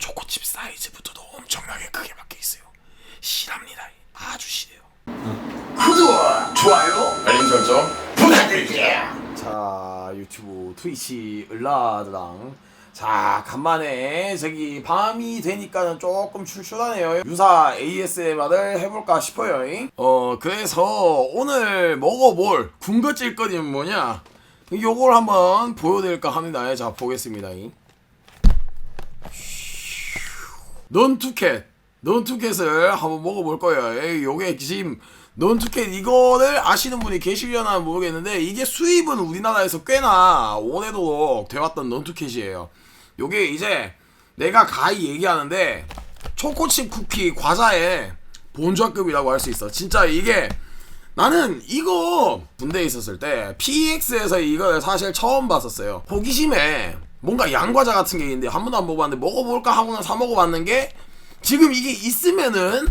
초코칩 사이즈부터도 엄청나게 크게 박혀 있어요. 실합니다. 아주 실해요. 구독, 좋아요 알림 설정. 부탁드릴게요. 자 유튜브 트위치 을라드랑 자 간만에 저기 밤이 되니까는 조금 출출하네요 유사 ASMR을 해볼까 싶어요 어 그래서 오늘 먹어볼 군것질거리는 뭐냐 요걸 한번 보여드릴까 합니다 자 보겠습니다 넌투켓 넌투켓을 한번 먹어볼 거예요. 요게 지금 넌투켓 이거를 아시는 분이 계시려나 모르겠는데 이게 수입은 우리나라에서 꽤나 오래도록 돼왔던 넌투켓이에요. 요게 이제 내가 가히 얘기하는데 초코칩 쿠키 과자의 본좌급이라고 할 수 있어. 진짜 이게 나는 이거 군대에 있었을 때 PX에서 이걸 사실 처음 봤었어요. 호기심에 뭔가 양과자 같은 게 있는데 한 번도 안 먹어봤는데 먹어볼까 하고는 사 먹어봤는 게 지금 이게 있으면은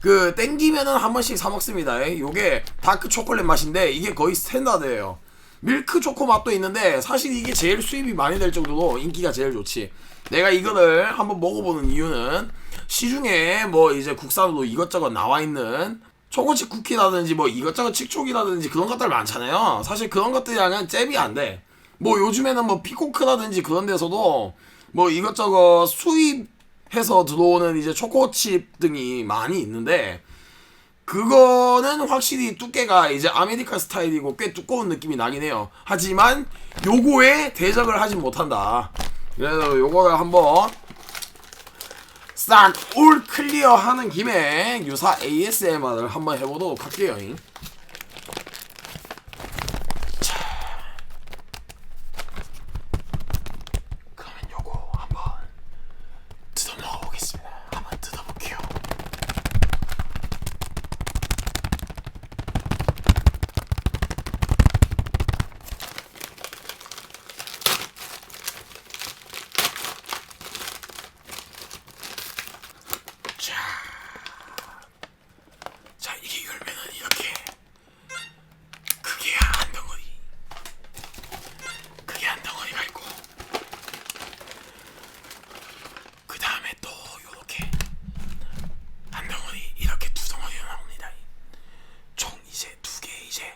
그 땡기면은 한 번씩 사 먹습니다. 요게 다크 초콜릿 맛인데 이게 거의 스탠다드예요. 밀크 초코 맛도 있는데 사실 이게 제일 수입이 많이 될 정도로 인기가 제일 좋지. 내가 이거를 한번 먹어보는 이유는 시중에 뭐 이제 국산으로 이것저것 나와 있는 초코칩 쿠키라든지 뭐 이것저것 칙촉이라든지 그런 것들 많잖아요. 사실 그런 것들이랑은 잽이 안 돼. 뭐 요즘에는 뭐 피코크라든지 그런 데서도 뭐 이것저것 수입해서 들어오는 이제 초코칩 등이 많이 있는데 그거는 확실히 두께가 이제 아메리카 스타일이고 꽤 두꺼운 느낌이 나긴 해요. 하지만 요거에 대적을 하진 못한다. 그래서 요거를 한번 싹 올 클리어 하는 김에 유사 ASMR을 한번 해보도록 할게요. 자. 그러면 요거 한번 뜯어 먹어보겠습니다. 한번 뜯어볼게요. 자, 자 이게 열면은 이렇게 그게 한 덩어리, 그게 한 덩어리가 있고, 그 다음에 또 요렇게 한 덩어리 이렇게 두 덩어리가 나옵니다. 총 이제 두 개 이제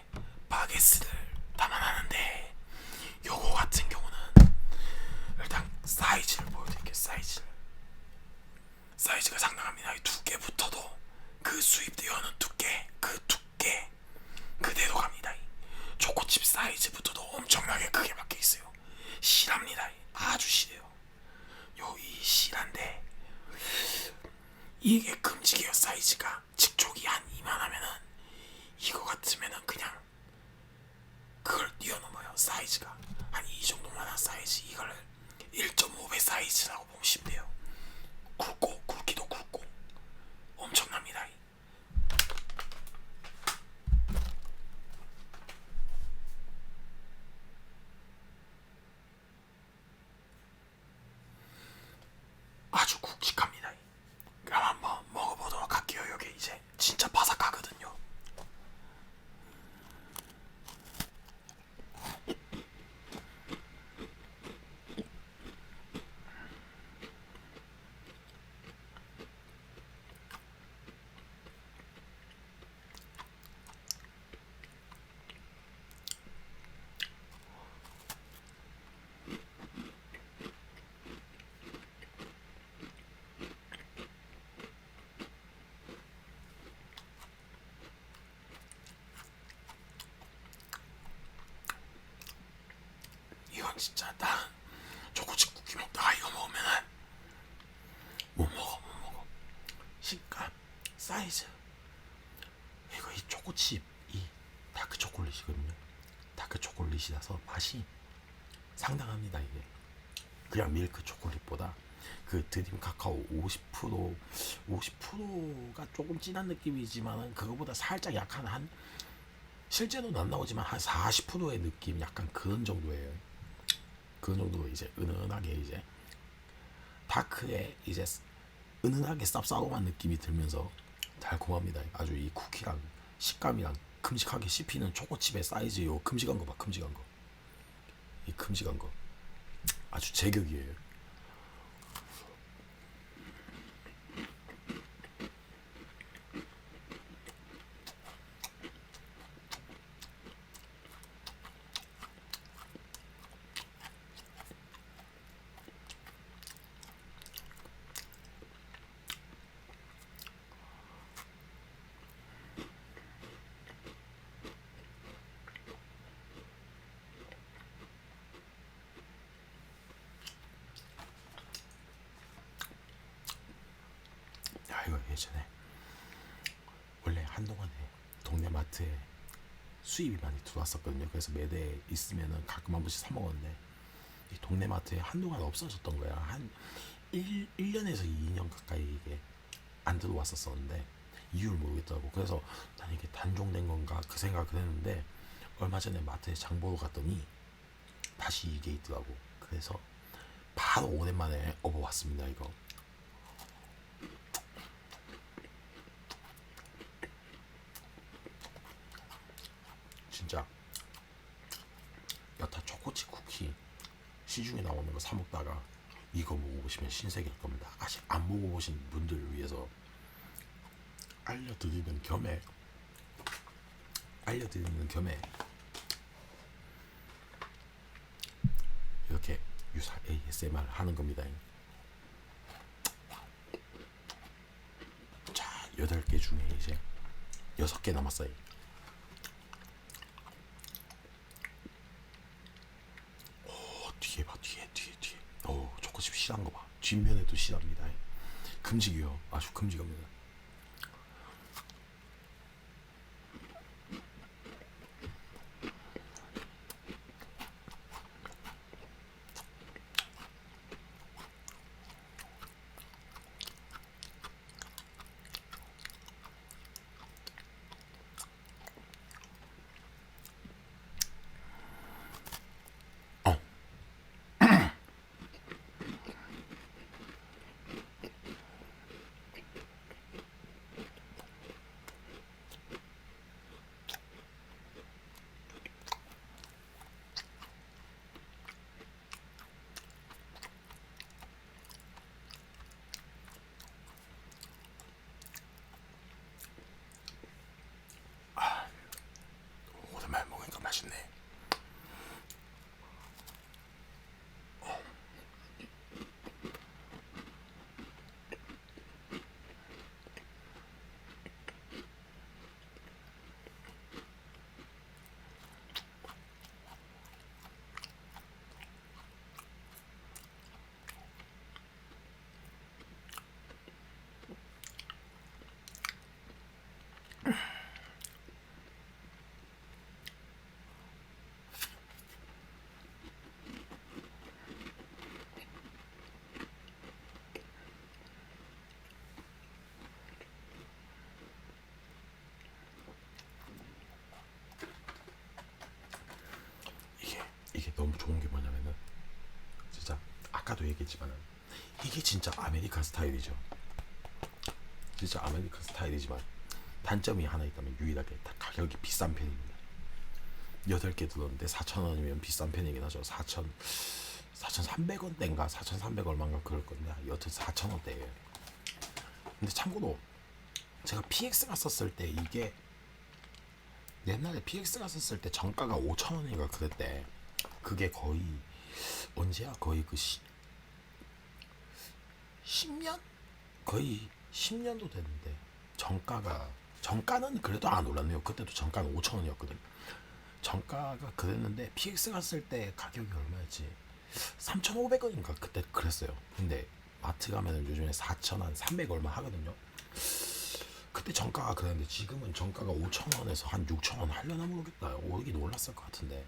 바게스를 담아놨는데 요거 같은 경우는 일단 사이즈를 보여드릴게요. 사이즈를. 사이즈가 상당합니다. 이 두께부터도 그 수입되어 오는 두께, 그 두께 그대로 갑니다. 이 초코칩 사이즈부터도 엄청나게 크게 박혀 있어요. 실합니다. 이 아주 실해요. 요이 실한데 이게 끔찍해요. 사이즈가 직촉이 한 이만하면은 이거 같으면은 그냥 그걸 뛰어넘어요. 사이즈가 한 이 정도만한 사이즈 이거를 1.5배 사이즈라고 보시면 돼요. 굵고 굵기도 굵고 엄청납니다. 아주 굵직합니다. 그럼 한번 먹어보도록 할게요. 여기 이제 진짜 바삭하거든요. 이건 진짜 나는 초코칩 쿠키 먹다가 이거 먹으면은 못 먹어 못 먹어. 식감 사이즈. 이거 이 초코칩 이 다크 초콜릿이거든요. 다크 초콜릿이라서 맛이 상당합니다 이게. 그냥 밀크 초콜릿보다 그 드림 카카오 50% 50%가 조금 진한 느낌이지만은 그거보다 살짝 약한 한 실제로는 안 나오지만 한 40%의 느낌 약간 그런 정도예요. 그 정도 이제 은은하게 이제 다크에 이제 은은하게 쌉싸름한 느낌이 들면서 달콤합니다. 아주 이 쿠키랑 식감이랑 큼직하게 씹히는 초코칩의 사이즈 요 큼직한 거 봐, 큼직한 거. 이 큼직한 거 아주 제격이에요. 예전에 원래 한동안에 동네 마트에 수입이 많이 들어왔었거든요. 그래서 매대에 있으면은 가끔 한 번씩 사 먹었는데 이 동네 마트에 한동안 없어졌던 거야. 한 1, 1년에서 2년 가까이 이게 안 들어왔었었는데 이유를 모르겠더라고. 그래서 난 이게 단종된 건가 그 생각을 했는데 얼마 전에 마트에 장 보러 갔더니 다시 이게 있더라고. 그래서 바로 오랜만에 업어왔습니다 이거. 진짜 여타 초코치 쿠키 시중에 나오는 거 사 먹다가 이거 먹어보시면 신세계일 겁니다. 아직 안 먹어보신 분들을 위해서 알려드리는 겸해 알려드리는 겸해 이렇게 유사 ASMR 하는 겁니다. 자, 여덟 개 중에 이제 여섯 개 남았어요. 오, 뒤에 봐, 뒤에, 뒤에, 뒤에. 오, 초코칩 실한 거 봐. 뒷면에도 실합니다. 금지기요. 아주 금지겁니다. 너무 좋은 게 뭐냐면은 진짜 아까도 얘기했지만은 이게 진짜 아메리칸 스타일이죠. 진짜 아메리칸 스타일이지만 단점이 하나 있다면 유일하게 다 가격이 비싼 편입니다. 여덟 개 들었는데 4천 원이면 비싼 편이긴 하죠. 4천 4,300원대인가 4,300 얼마인가 그럴 건데 여튼 4천 원대예요. 근데 참고로 제가 PX 갔었을 때 이게 옛날에 PX 갔었을 때 정가가 5천 원인가 그랬대. 그게 거의 언제야? 거의 그 시, 10년? 거의 10년도 됐는데 정가가 정가는 그래도 안 올랐네요. 그때도 정가는 5천 원이었거든. 정가가 그랬는데 PX 갔을 때 가격이 얼마였지? 3,500원인가 그때 그랬어요. 근데 마트 가면은 요즘에 4천 한300 얼마 하거든요. 그때 정가가 그랬는데 지금은 정가가 5천 원에서 한 6천 원 하려나 모르겠다. 오르긴 올랐을 것 같은데.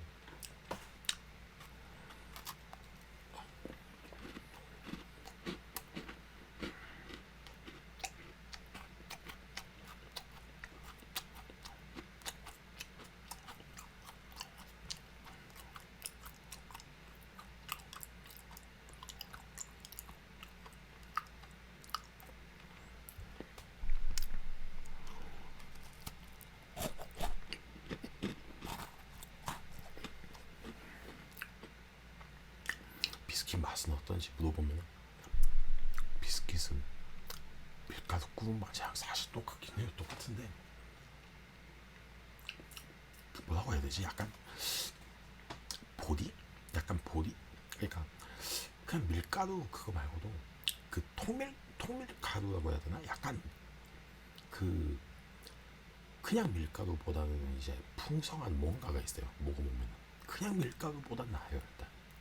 비스킷 맛은 어떤지 물어보면 비스킷은 밀가루 구운 맛이랑 사실 똑같긴 해요. 똑같은데 그 뭐라고 해야 되지? 약간 보리? 약간 보리? 그러니까 그냥 밀가루 그거 말고도 그 통밀 통밀 가루라고 해야 되나? 약간 그 그냥 밀가루보다는 이제 풍성한 뭔가가 있어요. 먹어보면 그냥 밀가루보다 나아요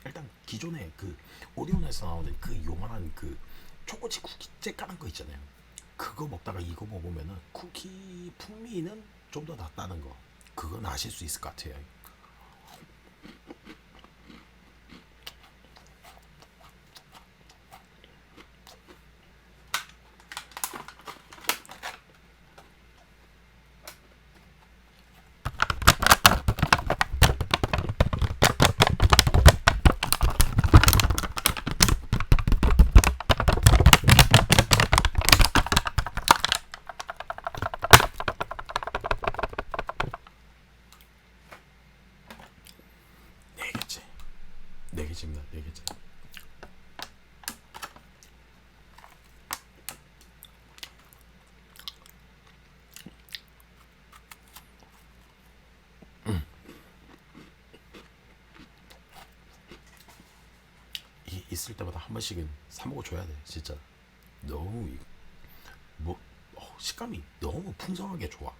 일단. 기존에 그 오리온에서 나오는 그 요만한 그 초코치 쿠키 째까만 거 있잖아요. 그거 먹다가 이거 먹으면은 쿠키 풍미는 좀 더 낫다는 거 그건 아실 수 있을 것 같아요. 네 개째, 네 개째입니다. 네 개째. 이 있을 때마다 한 번씩은 사 먹어 줘야 돼 진짜. 너무 이- 뭐 어, 식감이 너무 풍성하게 좋아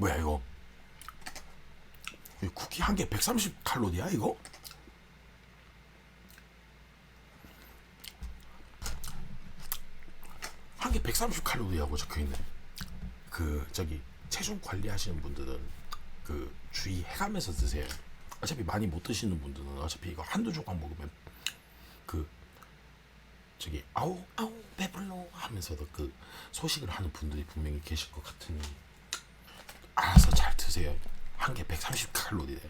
뭐야 이거? 이 쿠키 한 개 130 칼로리야 이거? 한 개 130 칼로리라고 적혀 있네. 그 저기 체중 관리하시는 분들은 그 주의해가면서 드세요. 어차피 많이 못 드시는 분들은 어차피 이거 한두 조각 먹으면 그 저기 아우 아우 배불러 하면서도 그 소식을 하는 분들이 분명히 계실 것 같으니 알아서 잘 드세요. 한 개 130 칼로리래.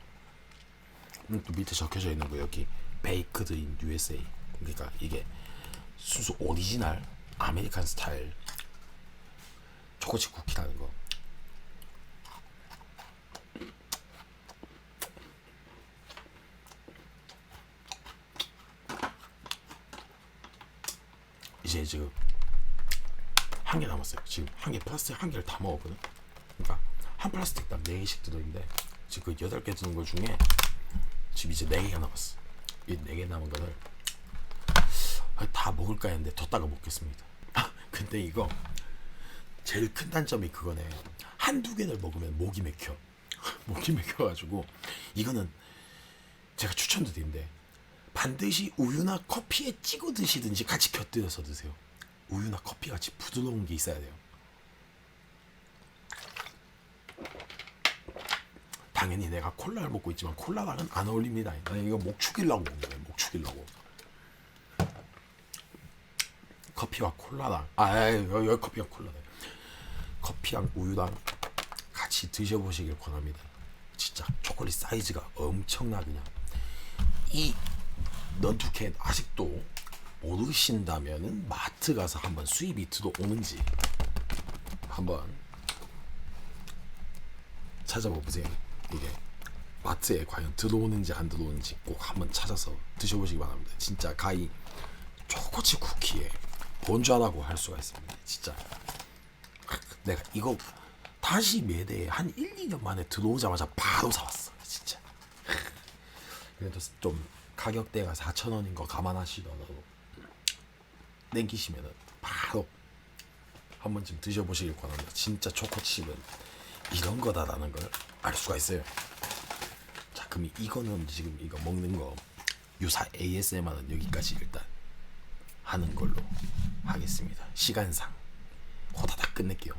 음, 또 밑에 적혀져 있는 거 여기 베이크드 인 USA. 그러니까 이게 순수 오리지널 아메리칸 스타일 초코칩 쿠키라는 거. 이제 지금 한 개 남았어요. 지금 한 개 플라스틱 한 개를 다 먹었거든. 그러니까 한 플라스틱당 네 개씩 들어있는데 지금 그 여덟 개 드는 것 중에 지금 이제 네 개가 남았어. 이네개 남은 거를 다 먹을까 했는데 뒀다가 먹겠습니다. 아, 근데 이거 제일 큰 단점이 그거네. 한두 개를 먹으면 목이 맥혀. 목이 맥혀가지고 이거는 제가 추천드리는데 반드시 우유나 커피에 찍어 드시든지 같이 곁들여서 드세요. 우유나 커피 같이 부드러운 게 있어야 돼요. 당연히 내가 콜라를 먹고 있지만 콜라랑은 안 어울립니다. 이거 목 축이려고 먹는 거예요. 목 축이려고. 커피와 콜라랑 아 여기, 여기 커피와 콜라네. 커피랑 우유랑 같이 드셔보시길 권합니다. 진짜 초콜릿 사이즈가 엄청나 그냥 이 넌투캔 아직도 모르신다면은 마트 가서 한번 수입이 들어오는지 한번 찾아보세요. 이게 마트에 과연 들어오는지 안 들어오는지 꼭 한번 찾아서 드셔보시기 바랍니다. 진짜 가히 초코칩 쿠키에 본좌라고 할 수가 있습니다. 진짜 내가 이거 다시 매대에 한 1, 2년 만에 들어오자마자 바로 사왔어. 진짜. 그래도 좀 가격대가 4천 원인 거 감안하시더라도 땡기시면은 바로 한 번쯤 드셔보시길 권합니다. 진짜 초코칩은 이런 거다라는 걸 알 수가 있어요. 자, 그럼 이거는 지금 이거 먹는 거 유사 ASMR은 여기까지 일단 하는 걸로 하겠습니다. 시간상 호다닥 끝낼게요.